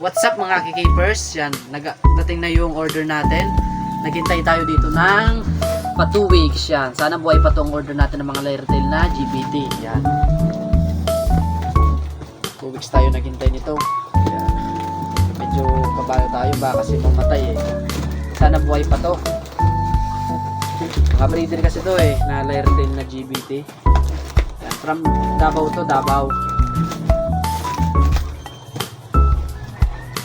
What's up mga kikipers? Yan, nag dating na yung order natin. Naghintay tayo dito ng pa 2 weeks yan. Sana buhay pa tong order natin ng mga Lairtail na GBT. Yan. 2 weeks tayo naghintay nito. Yan. Medyo kabalo tayo ba kasi mamatay eh. Sana buhay pa to. Mga breeder kasi to eh, na Lairtail na GBT. Yan, from Davao to Davao.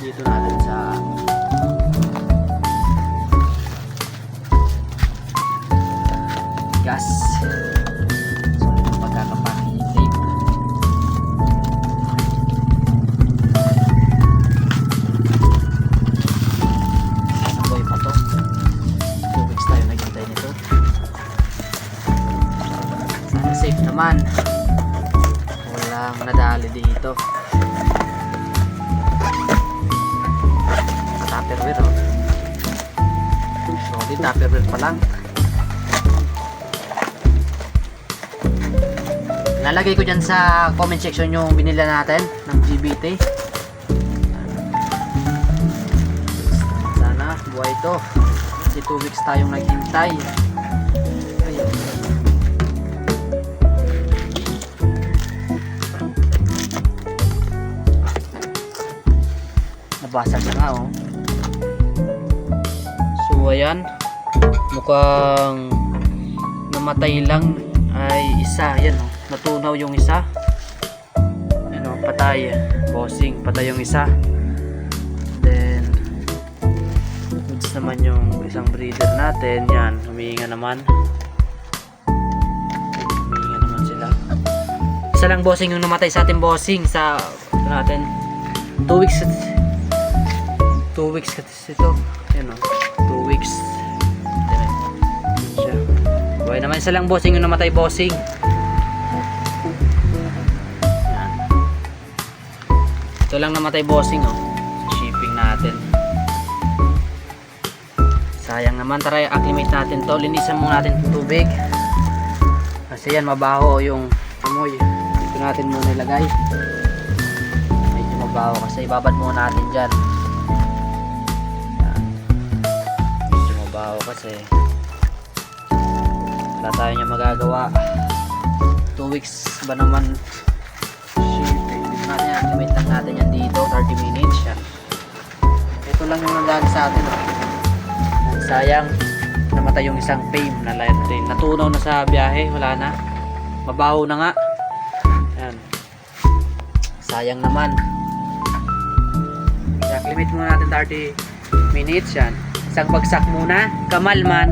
Dito natin sa gas. So yung pagkakapacking tape sana boy pa to 2 weeks tayo naghintay nito. Safe naman. Walang nadali dito Tupperware oh. Solid Tupperware pa lang. Lalagay ko dyan sa comment section yung binila natin ng GBT. Sana buhay ito. Kasi 2 weeks tayong naghintay. Ayun. Nabasa siya nga oh. Ayan, mukhang namatay lang ay isa, yan oh. Natunaw yung isa. Ano, patay. Bossing, patay yung isa. Then goods naman yung isang breeder natin. Yan, humihinga naman. Humihinga naman sila. Isa lang bossing yung namatay sa ating bossing sa ito natin. 2 weeks 2 weeks kasi ito. Yan o. 2 weeks. Siya. Buhay naman isa lang bossing yung namatay bossing. Yan. Ito lang namatay bossing oh. Shipping natin. Sayang naman. Tara acclimate natin to. Linisan muna natin ng tubig. Kasi yan mabaho yung amoy. Dito natin muna ilagay. Medyo mabaho kasi ibabad muna natin dyan. Kasi wala tayo niya magagawa. 2 weeks ba naman? Natin activate lang natin yan dito 30 minutes. Yan. Ito lang yung nangyari sa atin oh. sayang namatay yung isang fame na light train natunaw na sa biyahe wala na. Mabaho na nga. Yan. Sayang naman. Kaya limit muna natin 30 minutes. Yan isang bagsak muna. Kamal man